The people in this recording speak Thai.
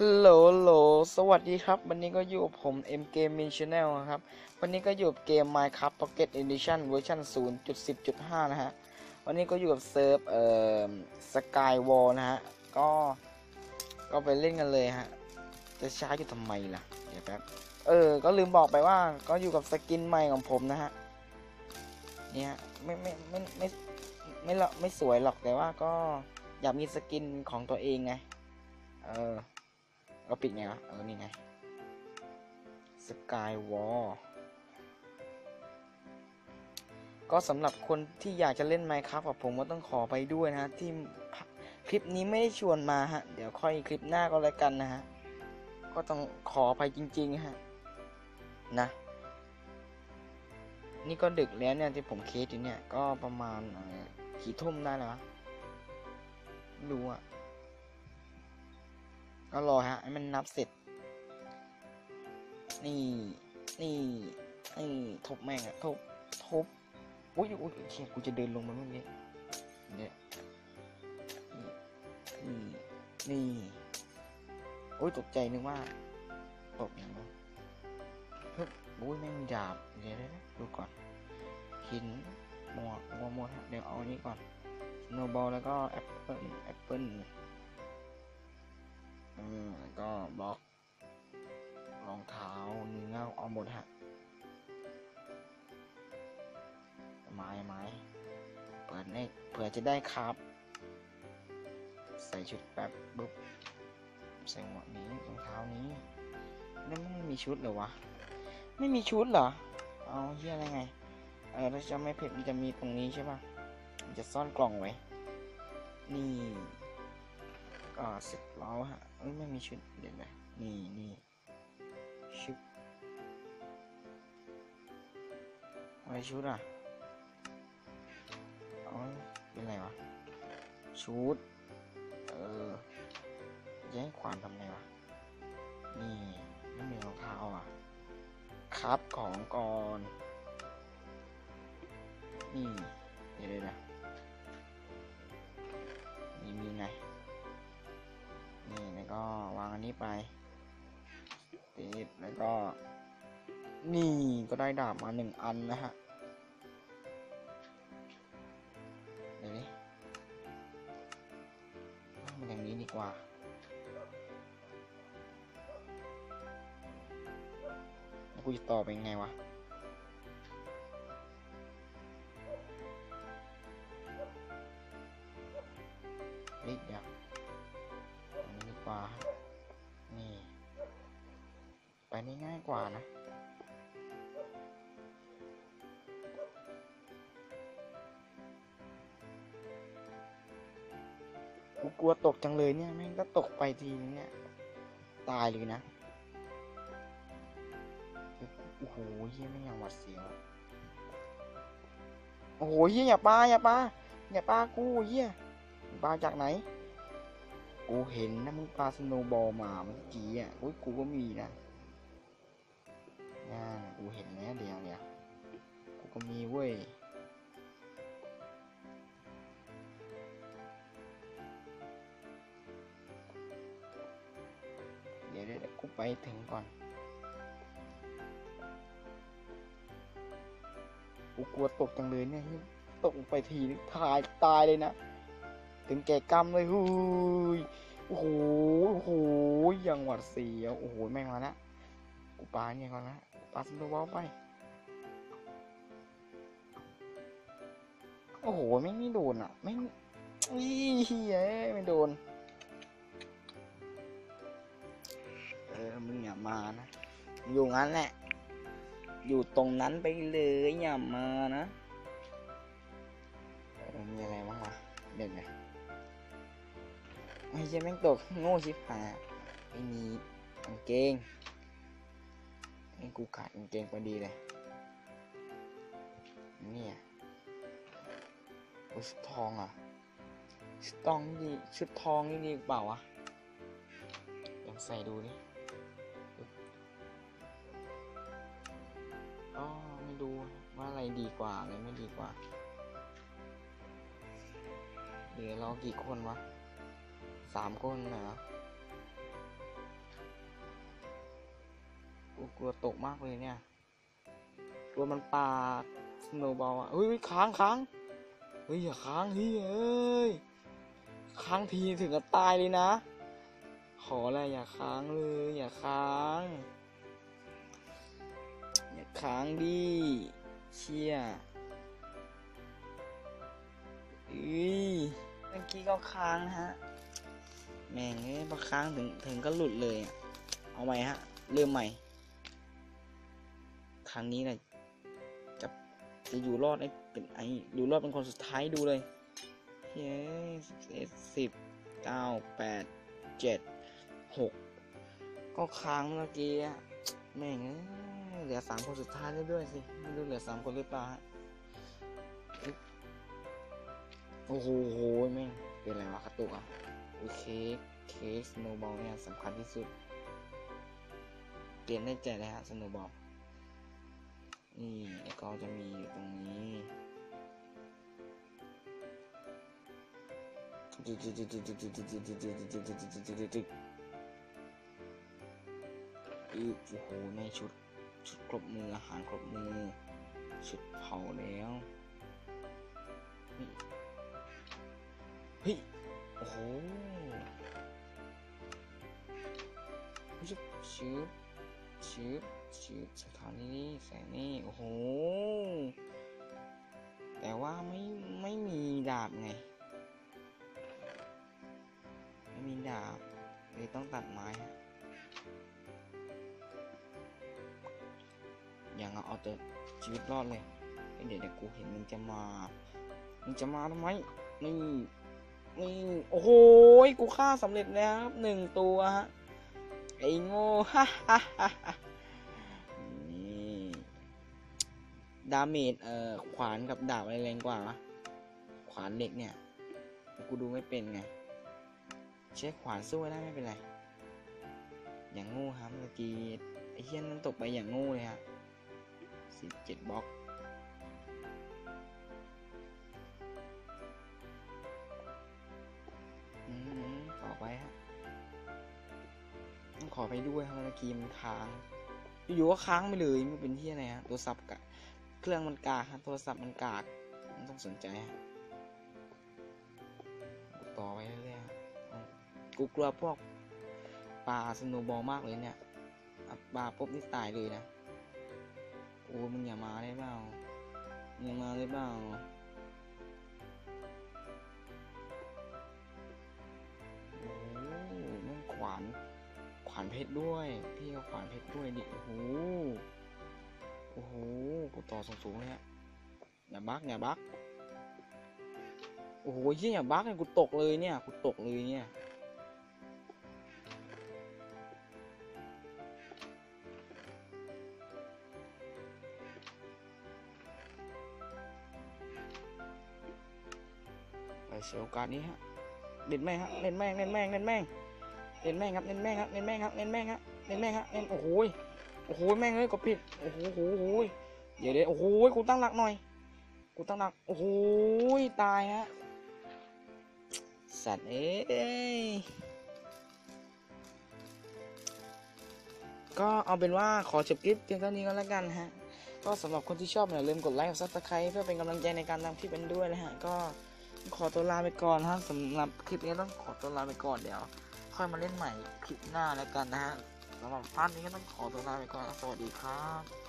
ฮัลโหลโหล สวัสดีครับ วันนี้ก็อยู่กับผม M Game Min Channel ครับ วันนี้ก็อยู่กับเกม Minecraft Pocket Edition เวอร์ชัน0.10.5 นะฮะ วันนี้ก็อยู่กับเซิร์ฟเอ่อ Skywall นะฮะ ก็ ก็ไปเล่นกันเลยฮะ จะช้าอยู่ทำไมล่ะ เดี๋ยวแป๊บ เออ ก็ลืมบอกไปว่า ก็อยู่กับสกินใหม่ของผมนะฮะ เนี่ยไม่ไม่ไม่ไม่ไม่หรอกไม่สวยหรอกแต่ว่าก็อยากมีสกินของตัวเองไง เออ ก็ปิดไงวะเออ นี่ไง Skywall ก็สำหรับคนที่อยากจะเล่น Minecraft กับผมก็ต้องขอไปด้วยนะฮะ ที่คลิปนี้ไม่ได้ชวนมาฮะ เดี๋ยวค่อยคลิปหน้าก็แล้วกันนะฮะ ก็ต้องขอไปจริงๆฮะ นะ นี่ก็ดึกแล้วเนี่ยที่ผมเคสอยู่เนี่ย ก็ประมาณเอ่อกี่ทุ่มได้แล้ววะไม่รู้อะ ก็รอฮะให้มันนับเสร็จ นี่ นี่นี่ทบแม่งอะทบทบอุ้ยอุ้ยเชี่ยกูจะเดินลงมาเมื่อกี้เนี่ยนี่นี่โอ้ยตกใจนึกว่าตกอย่างนั้นเฮ้ยโอ้ยแม่งมีดาบเดี๋ยวนะดูก่อนหินหมวกหมวกหมดฮะเดี๋ยวเอาอันนี้ก่อนโนบอลแล้วก็แอปเปิลแอปเปิล อืมก็บล็อกรองเท้าเนื้อเอาหมดฮะไม้ไม้เปิดให้เผื่อจะได้ครับ ใส่ชุดแป๊บปุ๊บใส่หมวกนี้รองเท้านี้แล้วไม่มีชุดเหรอวะ ไม่มีชุดเหรอ เอาเฮียอะไรไง เออถ้าจะไม่ผิดมันจะมีตรงนี้ใช่ปะมันจะซ่อนกล่องไว้ นี่ ก็เสร็จแล้วฮะ ไม่มีชุดเดี๋ยวนะ นี่นี่ชุดอะไรชุดอะอ๋อเป็นไรวะ ชุด เออแย่งความทำไงวะ นี่ไม่มีรองเท้าอะ ครับของก่อน นี่ เดี๋ยวเดี๋ยวนะ ไปติดแล้วก็ นี่ก็ได้ดาบมาหนึ่งอันนะฮะเดี๋ยวนี้มันอย่างนี้ดีกว่าแล้วกูจะต่อไปยังไงวะ นี่ง่ายกว่านะ กูกลัวตกจังเลยเนี่ย แม่งก็ตกไปทีนึงเนี่ย ตายเลยนะ โอ้โหเฮียไม่อย่างหวัดเสียว โอ้โหเฮียอย่าปาอย่าปาอย่าปากูเฮียปาจากไหนกูเห็นนะมึงปลาสโนบอลมาเมื่อกี้อะอุ้ยกูก็มีนะ่ากูเห็นแล้วเดี๋ยวเดี๋ยวกูก็มีเว้ยเดี๋ยวเดี๋ยวกูไปถึงก่อน กูกลัวตกจังเลยเนี่ย ตกไปทีนึงตายตายเลยนะ ถึงแก่กรรมเลยฮูยโอ้โห โอ้โห ยังหวัดเสียว โอ้โห แม่งมาละ กูปาเนี่ยก่อนนะปาสโนว์บอลไป โอ้โหไม่ไม่โดนอะ ไม่อีเฮ้ยไม่โดน เออมึงอย่ามานะ อยู่งั้นแหละ อยู่ตรงนั้นไปเลยอย่ามานะมีอะไรบ้างวะเด็กเนี่ยไม่ใช่แม่งตกโง่ชิบหายไม่มีกางเกง กูขาดกางเกงพอดีเลยเนี่ยชุดทองอะชุดทองดีชุดทองนี่ดีเปล่าวะลองใส่ดูดิอ๋อไม่ดูว่าอะไรดีกว่าอะไรไม่ดีกว่าเดี๋ยวเรากี่คนวะสามคนเหรอ กลัวตกมากเลยเนี่ย กลัวมันปาสโนบอลอะเฮ้ยเฮ้ยค้างค้างเฮ้ยอย่าค้างเฮ้ยเอ้ยค้างทีถึงกับตายเลยนะ ขออะไรอย่าค้างเลย อย่าค้าง อย่าค้างดิเชี่ยเอ้ยเมื่อกี้ก็ค้างนะฮะ แม่งเอ้ยพอค้างถึงถึงก็หลุดเลยอะเอาใหม่ฮะ เริ่มใหม่ ครั้งนี้แหละจะจะอยู่รอดไอ้เป็นไอ้อยู่รอดเป็นคนสุดท้ายดูเลยเฮ้ยสิบเอ็ดสิบเก้าแปดเจ็ดหกก็ค้างเมื่อกี้อะแม่งเหลือสามคนสุดท้ายแล้ด้วยสิไม่รู้เหลือสามคนหรือเปล่าฮะโอ้โหแม่งเป็นอะไรวะกระตุกอะโอเคเคสโนบอลเนี่ยสำคัญที่สุดเปลี่ยนได้ใจเลยฮะสโนบอล นี่แล้วก็จะมีอยู่ตรงนี้อีกโอ้โหในชุดชุดครบมืออาหารครบมือชุดเผาแล้วเฮ้ยโอ้โหชึบชืบ ชืบชืบสถานีนี้ใส่นี่โอ้โห แต่ว่าไม่ไม่มีดาบไง ไม่มีดาบเลยต้องตัดไม้ฮะอย่างเอาเอาแต่ชีวิตรอดเลยเดี๋ยวเดี๋ยวกูเห็นมันจะมามันจะมาทำไมนี่นี่โอ้โหกูฆ่าสำเร็จแล้วครับหนึ่งตัวฮะ ไอ้โง่ฮ่าฮ่าฮ่า ดาเมจเอ่อขวานกับดาบอะไรแรงกว่าวะขวานเหล็กเนี่ย กูดูไม่เป็นไง ใช้ขวานสู้ได้ไม่เป็นไร อย่างโง่ครับเมื่อกี้ไอ้เฮี้ยนนั้นตกไปอย่างโง่เลยฮะสิบเจ็ดบล็อกอืมต่อไปฮะต้องขอไปด้วยครับเมื่อกี้มันค้างอยู่ๆก็ค้างไปเลยมันเป็นที่อะไรฮะโทรศัพท์กะ เครื่องมันกากโทรศัพท์มันกากไม่ต้องสนใจฮะกูต่อไปเรื่อยๆกูกลัวพวกปลาสโนว์บอลมากเลยเนี่ยปลาปุ๊บนี่ตายเลยนะโอ้มึงอย่ามาได้เปล่ามึงอย่ามาได้เปล่าโอ้ม่งขวานขวานเพชรด้วย พี่เอาขวานเพชรด้วยดิโอ้โห โอ้โหกูต่อสูงๆเลยฮะอย่าบักอย่าบักโอ้โหเหี้ยอย่าบักเนี่ยกูตกเลยเนี่ยกูตกเลยเนี่ยไปเสียโอกาสนี้ฮะเล่นแม่งฮะเล่นแม่งเล่นแม่งเล่นแม่งเล่นแม่งครับเล่นแม่งครับเล่นแม่งครับเล่นแม่งครับเล่นแม่งครับเล่นโอ้โห โอ้โหแม่งเลยกดผิดโอ้โหโอ้โหเดี๋ยวเดี๋ยวโอ้โหกูตั้งหลักหน่อยกูตั้งหลักโอ้โหตายฮะสัตว์เอ้ยก็เอาเป็นว่าขอจบคลิปเพียงเท่านี้ก็แล้วกันฮะก็สำหรับคนที่ชอบอย่าลืมกดไลค์กดซับสไครต์เพื่อเป็นกำลังใจในการทำคลิปเป็นด้วยนะฮะก็ขอตัวลาไปก่อนนะสำหรับคลิปนี้ต้องขอตัวลาไปก่อนเดี๋ยว ค่อยมาเล่นใหม่คลิปหน้าแล้วกันนะฮะ สำหรับพาร์ทนี้ก็ต้องขอตัวลาไปก่อน สวัสดีครับ